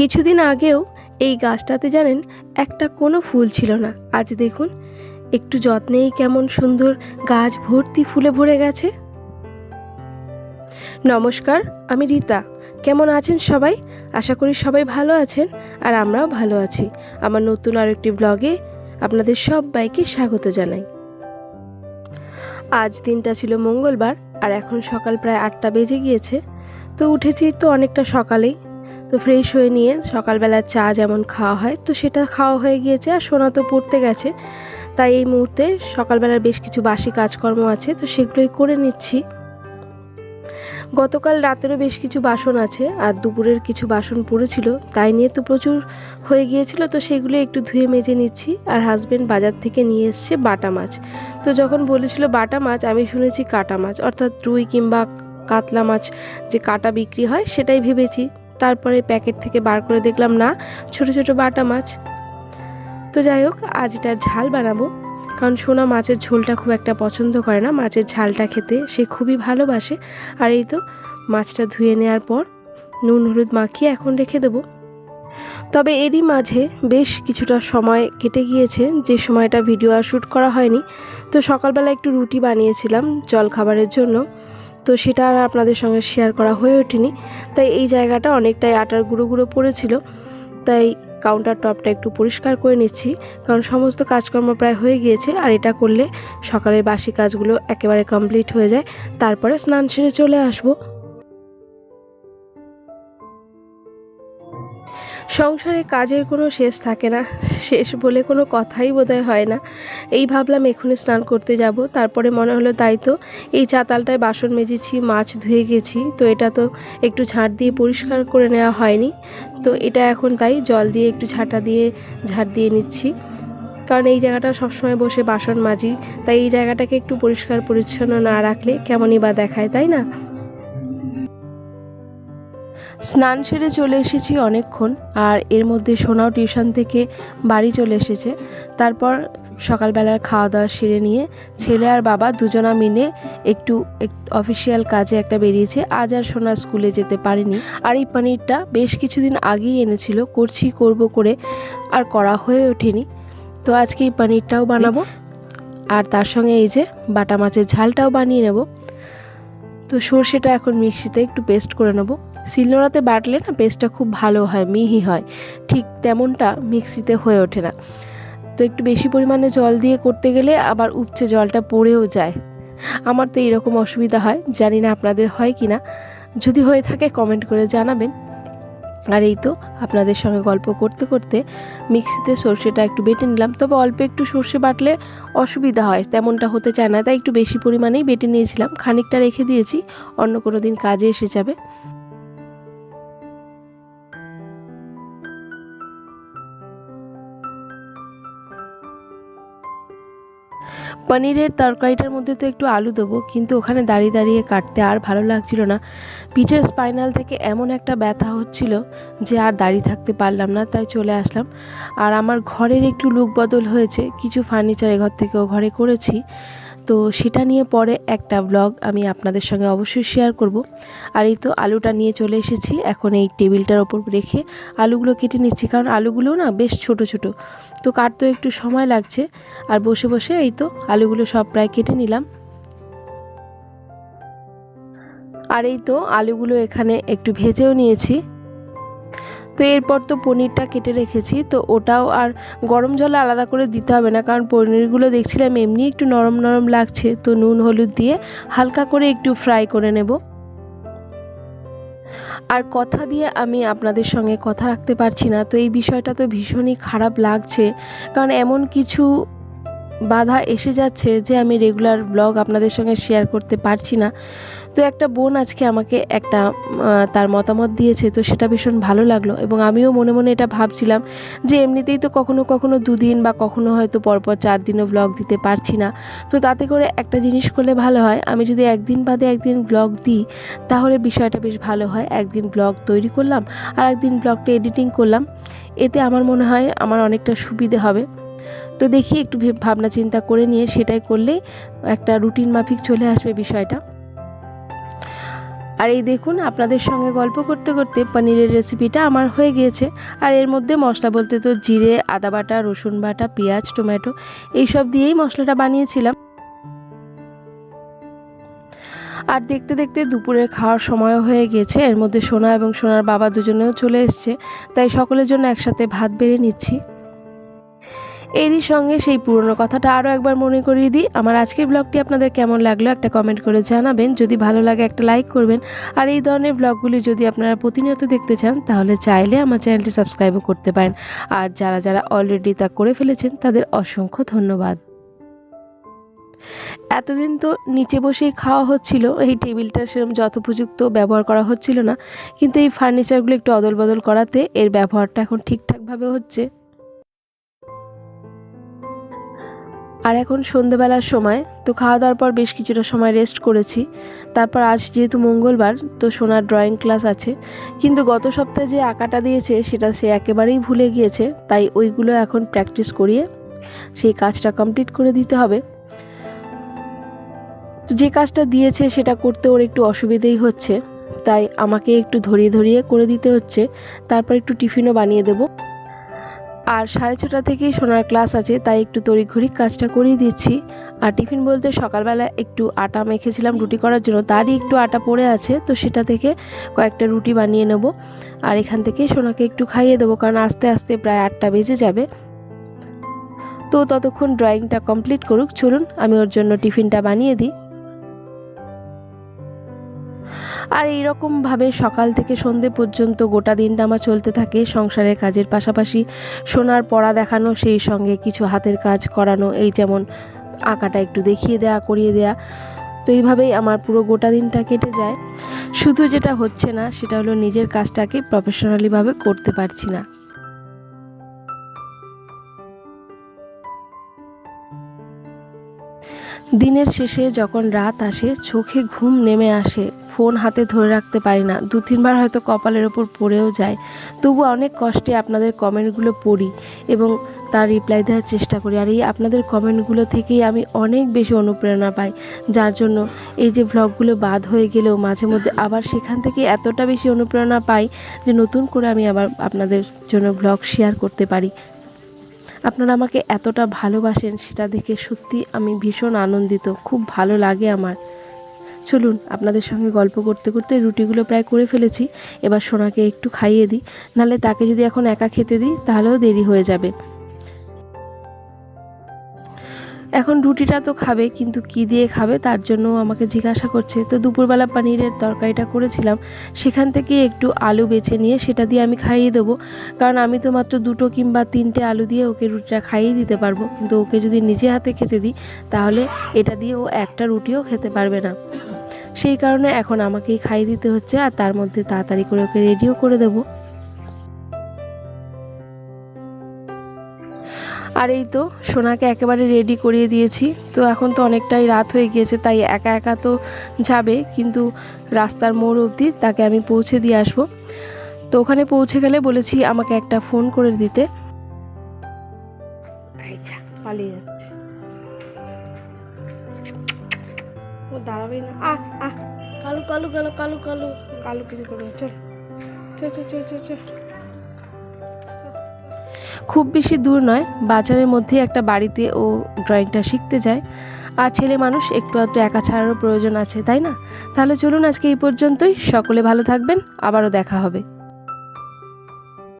কিছুদিন আগেও এই গাছটাতে জানেন একটা কোনো ফুল ছিল না। আজ দেখুন, একটু যত্নেই কেমন সুন্দর গাছ ভর্তি ফুলে ভরে গেছে। নমস্কার, আমি রীতা। কেমন আছেন সবাই? আশা করি সবাই ভালো আছেন আর আমরাও ভালো আছি। আমার নতুন আর একটি ব্লগে আপনাদের সবাইকে স্বাগত জানাই। আজ দিনটা ছিল মঙ্গলবার আর এখন সকাল প্রায় আটটা বেজে গিয়েছে। তো উঠেছি তো অনেকটা সকালেই। তো ফ্রেশ হয়ে নিয়ে সকালবেলা চা যেমন খাওয়া হয়, তো সেটা খাওয়া হয়ে গিয়েছে আর সোনা তো পড়তে গেছে। তাই এই মুহূর্তে সকালবেলার বেশ কিছু বাসি কাজকর্ম আছে, তো সেগুলোই করে নিচ্ছি। গতকাল রাতেরও বেশ কিছু বাসন আছে আর দুপুরের কিছু বাসন পড়েছিল, তাই নিয়ে তো প্রচুর হয়ে গিয়েছিল, তো সেগুলো একটু ধুয়ে মেজে নিচ্ছি আর হাজবেন্ড বাজার থেকে নিয়ে এসছে বাটা মাছ। তো যখন বলেছিল বাটা মাছ, আমি শুনেছি কাটা মাছ, অর্থাৎ রুই কিংবা কাতলা মাছ যে কাটা বিক্রি হয়, সেটাই ভেবেছি। তারপরে প্যাকেট থেকে বার করে দেখলাম, না, ছোট ছোট বাটা মাছ। তো যাই হোক, আজ এটার ঝাল বানাবো, কারণ সোনা মাছের ঝোলটা খুব একটা পছন্দ করে না। মাছের ঝালটা খেতে সে খুবই ভালোবাসে। আর এই তো, মাছটা ধুয়ে নেওয়ার পর নুন হলুদ মাখিয়ে এখন রেখে দেবো। তবে এরই মাঝে বেশ কিছুটা সময় কেটে গিয়েছে, যে সময়টা ভিডিও আর শ্যুট করা হয়নি। তো সকালবেলা একটু রুটি বানিয়েছিলাম জল খাবারের জন্য। তো সেটা আর আপনাদের সঙ্গে শেয়ার করা হয়ে ওঠেনি। তাই এই জায়গাটা অনেকটাই আটার গুঁড়ো গুঁড়ো পড়েছিল। তাই কাউন্টার টপটা একটু পরিষ্কার করে নিচ্ছি। কারণ সমস্ত কাজকর্ম প্রায় হয়ে গিয়েছে আর এটা করলে সকালের বাসি কাজগুলো একেবারে কমপ্লিট হয়ে যায়। তারপরে স্নান সেরে চলে আসব। সংসারে কাজের কোনো শেষ থাকে না। শেষ বলে কোনো কথাই বোধহয় হয় না। এই ভাবলাম এখনই স্নান করতে যাব। তারপরে মনে হলো, তাই তো, এই চাতালটায় বাসন মেজেছি, মাছ ধুয়ে গেছি। তো এটা তো একটু ঝাঁট দিয়ে পরিষ্কার করে নেওয়া হয়নি। তো এটা এখন তাই, জল দিয়ে একটু ঝাঁটা দিয়ে ঝাঁট দিয়ে নিচ্ছি। কারণ এই জায়গাটা সবসময় বসে বাসন মাজি। তাই এই জায়গাটাকে একটু পরিষ্কার পরিচ্ছন্ন না রাখলে কেমনই বা দেখায়, তাই না? স্নান সেরে চলে এসেছি অনেকক্ষণ, আর এর মধ্যে সোনাও টিউশন থেকে বাড়ি চলে এসেছে। তারপর সকালবেলার খাওয়া দাওয়া সেরে নিয়ে ছেলে আর বাবা দুজনা মিলে একটু অফিসিয়াল কাজে একটা বেরিয়েছে। আজ আর সোনা স্কুলে যেতে পারেনি। আর এই পনিরটা বেশ কিছুদিন আগেই এনেছিল। করছি, করব করে আর করা হয়ে ওঠেনি। তো আজকে এই পনিরটাও বানাবো। আর তার সঙ্গে এই যে বাটা মাছের ঝালটাও বানিয়ে নেব। তো সর্ষেটা এখন মিক্সিতে একটু পেস্ট করে নেব। শিলনোড়াতে বাটলে না পেস্টটা খুব ভালো হয়, মিহি হয়। ঠিক তেমনটা মিক্সিতে হয়ে ওঠে না। তো একটু বেশি পরিমাণে জল দিয়ে করতে গেলে আবার উপচে জলটা পড়েও যায়। আমার তো এরকম অসুবিধা হয়, জানি না আপনাদের হয় কি না যদি হয়ে থাকে কমেন্ট করে জানাবেন। আর এই তো আপনাদের সঙ্গে গল্প করতে করতে মিক্সিতে সর্ষেটা একটু বেটে নিলাম। তবে অল্প একটু সর্ষে বাটলে অসুবিধা হয়, তেমনটা হতে চায় না। তাই একটু বেশি পরিমাণেই বেটে নিয়েছিলাম। খানিকটা রেখে দিয়েছি, অন্য কোনো দিন কাজে এসে যাবে। পনিরের তরকারিটার মধ্যে তো একটু আলু দেবো, কিন্তু ওখানে দাঁড়িয়ে দাঁড়িয়ে কাটতে আর ভালো লাগছিল না। পিঠের স্পাইনাল থেকে এমন একটা ব্যথা হচ্ছিল যে আর দাঁড়িয়ে থাকতে পারলাম না, তাই চলে আসলাম। আর আমার ঘরের একটু লুক বদল হয়েছে, কিছু ফার্নিচার এ ঘর থেকে ও ঘরে করেছি। তো সেটা নিয়ে পরে একটা ব্লগ আমি আপনাদের সঙ্গে অবশ্যই শেয়ার করব। আর এই তো আলুটা নিয়ে চলে এসেছি, এখন এই টেবিলটার ওপর রেখে আলুগুলো কেটে নিচ্ছি, কারণ আলুগুলো না বেশ ছোট ছোট। তো কাটতেও একটু সময় লাগছে, আর বসে বসে এই তো আলুগুলো সব প্রায় কেটে নিলাম। আর এই তো আলুগুলো এখানে একটু ভেজেও নিয়েছি। তো এরপর তো পনিরটা কেটে রেখেছি, তো ওটাও আর গরম জলে আলাদা করে দিতে হবে না, কারণ পনিরগুলো দেখছিলাম এমনি একটু নরম নরম লাগছে, তো নুন হলুদ দিয়ে হালকা করে একটু ফ্রাই করে নেব। আর কথা দিয়ে আমি আপনাদের সঙ্গে কথা রাখতে পারছি না, তো এই বিষয়টা তো ভীষণই খারাপ লাগছে, কারণ এমন কিছু বাধা এসে যাচ্ছে যে আমি রেগুলার ব্লগ আপনাদের সঙ্গে শেয়ার করতে পারছি না। তো একটা বোন আজকে আমাকে একটা তার মতামত দিয়েছে, তো সেটা ভীষণ ভালো লাগল এবং আমিও মনে মনে এটা ভাবছিলাম যে এমনিতেই তো কখনো কখনো দুদিন বা কখনো হয়তো পরপর চার দিনও ব্লগ দিতে পারছি না। তো তাতে করে একটা জিনিস করলে ভালো হয়, আমি যদি একদিন বাদে একদিন ব্লগ দিই, তাহলে বিষয়টা বেশ ভালো হয়। একদিন ব্লগ তৈরি করলাম আর একদিন ব্লগটা এডিটিং করলাম, এতে আমার মনে হয় আমার অনেকটা সুবিধে হবে। তো দেখি একটু ভাবনা চিন্তা করে নিয়ে সেটাই করলেই একটা রুটিন মাফিক চলে আসবে বিষয়টা। আর এই দেখুন, আপনাদের সঙ্গে গল্প করতে করতে পনিরের রেসিপিটা আমার হয়ে গিয়েছে। আর এর মধ্যে মশলা বলতে তো জিরে, আদা বাটা, রসুন বাটা, পেঁয়াজ, টমেটো, এইসব দিয়েই মশলাটা বানিয়েছিলাম। আর দেখতে দেখতে দুপুরের খাওয়ার সময় হয়ে গেছে এর মধ্যে সোনা এবং সোনার বাবা দুজনেও চলে এসছে। তাই সকলের জন্য একসাথে ভাত বেড়ে নিচ্ছি। এরই সঙ্গে সেই পুরনো কথাটা আরও একবার মনে করিয়ে দিই। আমার আজকের ব্লগটি আপনাদের কেমন লাগল একটা কমেন্ট করে জানাবেন। যদি ভালো লাগে একটা লাইক করবেন। আর এই ধরনের ব্লগগুলি যদি আপনারা প্রতিনিয়ত দেখতে চান, তাহলে চাইলে আমার চ্যানেলটি সাবস্ক্রাইবও করতে পারেন। আর যারা যারা অলরেডি তা করে ফেলেছেন, তাদের অসংখ্য ধন্যবাদ। এতদিন তো নিচে বসেই খাওয়া হচ্ছিল, এই টেবিলটা সেরকম যথোপযুক্ত ব্যবহার করা হচ্ছিল না। কিন্তু এই ফার্নিচারগুলো একটু অদল বদল করাতে এর ব্যবহারটা এখন ঠিকঠাকভাবে হচ্ছে। আর এখন সন্ধেবেলার সময়, তো খাওয়া দাওয়ার পর বেশ কিছুটা সময় রেস্ট করেছি। তারপর আজ যেহেতু মঙ্গলবার, তো সোনার ড্রয়িং ক্লাস আছে। কিন্তু গত সপ্তাহে যে আঁকাটা দিয়েছে, সেটা সে একেবারেই ভুলে গিয়েছে। তাই ওইগুলো এখন প্র্যাকটিস করিয়ে সেই কাজটা কমপ্লিট করে দিতে হবে। যে কাজটা দিয়েছে, সেটা করতে ওর একটু অসুবিধেই হচ্ছে। তাই আমাকে একটু ধরিয়ে ধরিয়ে করে দিতে হচ্ছে। তারপর একটু টিফিনও বানিয়ে দেবো। আর সাড়ে ছটা থেকেই সোনার ক্লাস আছে, তাই একটু তড়িঘড়ি কাজটা করিয়ে দিচ্ছি। আর টিফিন বলতে সকালবেলা একটু আটা মেখেছিলাম রুটি করার জন্য, তারই একটু আটা পড়ে আছে, তো সেটা থেকে কয়েকটা রুটি বানিয়ে নেব। আর এখান থেকে সোনাকে একটু খাইয়ে দেবো, কারণ আস্তে আস্তে প্রায় আটটা বেজে যাবে। তো ততক্ষণ ড্রয়িংটা কমপ্লিট করুক, চলুন আমি ওর জন্য টিফিনটা বানিয়ে দিই। আর এই এইরকমভাবে সকাল থেকে সন্ধে পর্যন্ত গোটা দিনটা আমার চলতে থাকে সংসারের কাজের পাশাপাশি সোনার পড়া দেখানো, সেই সঙ্গে কিছু হাতের কাজ করানো, এই যেমন আঁকাটা একটু দেখিয়ে দেয়া, করিয়ে দেয়া। তো এইভাবেই আমার পুরো গোটা দিনটা কেটে যায়। শুধু যেটা হচ্ছে না, সেটা হলো নিজের কাজটাকে প্রফেশনালিভাবে করতে পারছি না। দিনের শেষে যখন রাত আসে, চোখে ঘুম নেমে আসে। ফোন হাতে ধরে রাখতে পারি না। দু, তিনবার হয়তো কপালের ওপর পড়েও যায়। তবু অনেক কষ্টে আপনাদের কমেন্টগুলো পড়ি এবং তার রিপ্লাই দেওয়ার চেষ্টা করি। আর এই আপনাদের কমেন্টগুলো থেকেই আমি অনেক বেশি অনুপ্রেরণা পাই। যার জন্য এই যে ভ্লগগুলো বাদ হয়ে গেলেও মাঝে মধ্যে আবার সেখান থেকে এতটা বেশি অনুপ্রেরণা পাই যে নতুন করে আমি আবার আপনাদের জন্য ভ্লগ শেয়ার করতে পারি। আপনারা আমাকে এতটা ভালোবাসেন সেটা দেখে সত্যি আমি ভীষণ আনন্দিত, খুব ভালো লাগে আমার। চলুন, আপনাদের সঙ্গে গল্প করতে করতে রুটিগুলো প্রায় করে ফেলেছি। এবার সোনাকে একটু খাইয়ে দিই নাহলে তাকে যদি এখন একা খেতে দিই, তাহলেও দেরি হয়ে যাবে। এখন রুটিটা তো খাবে, কিন্তু কি দিয়ে খাবে তার জন্য আমাকে জিজ্ঞাসা করছে। তো দুপুরবেলা পনিরের তরকারিটা করেছিলাম, সেখান থেকে একটু আলু বেছে নিয়ে সেটা দিয়ে আমি খাইয়ে দেবো। কারণ আমি তো মাত্র দুটো কিংবা তিনটে আলু দিয়ে ওকে রুটিটা খাইয়ে দিতে পারব, কিন্তু ওকে যদি নিজে হাতে খেতে দিই, তাহলে এটা দিয়ে ও একটা রুটিও খেতে পারবে না। সেই কারণে এখন আমাকেই খাইয়ে দিতে হচ্ছে, আর তার মধ্যে তাড়াতাড়ি করে ওকে রেডিও করে দেবো। আর এই তো সোনাকে একেবারে রেডি করিয়ে দিয়েছি। তো এখন তো অনেকটাই রাত হয়ে গিয়েছে তাই একা একা তো যাবে কিন্তু রাস্তার মোড় অবধি তাকে আমি পৌঁছে দিয়ে আসব। তো ওখানে পৌঁছে গেলে বলেছি আমাকে একটা ফোন করে দিতে। পালিয়ে যাচ্ছে। ও দাঁড়াবেই না। আহ আহ। কালু কালু গেল কালু কালু। কালু কিছু করবে চল চল চল চল চল। খুব বেশি দূর নয়, বাজারের মধ্যে একটা বাড়িতে ও ড্রয়িংটা শিখতে যায়। আর ছেলে মানুষ একটু আধটু একা ছাড়ারও প্রয়োজন আছে, তাই না? তাহলে চলুন আজকে এই পর্যন্তই। সকলে ভালো থাকবেন, আবারও দেখা হবে।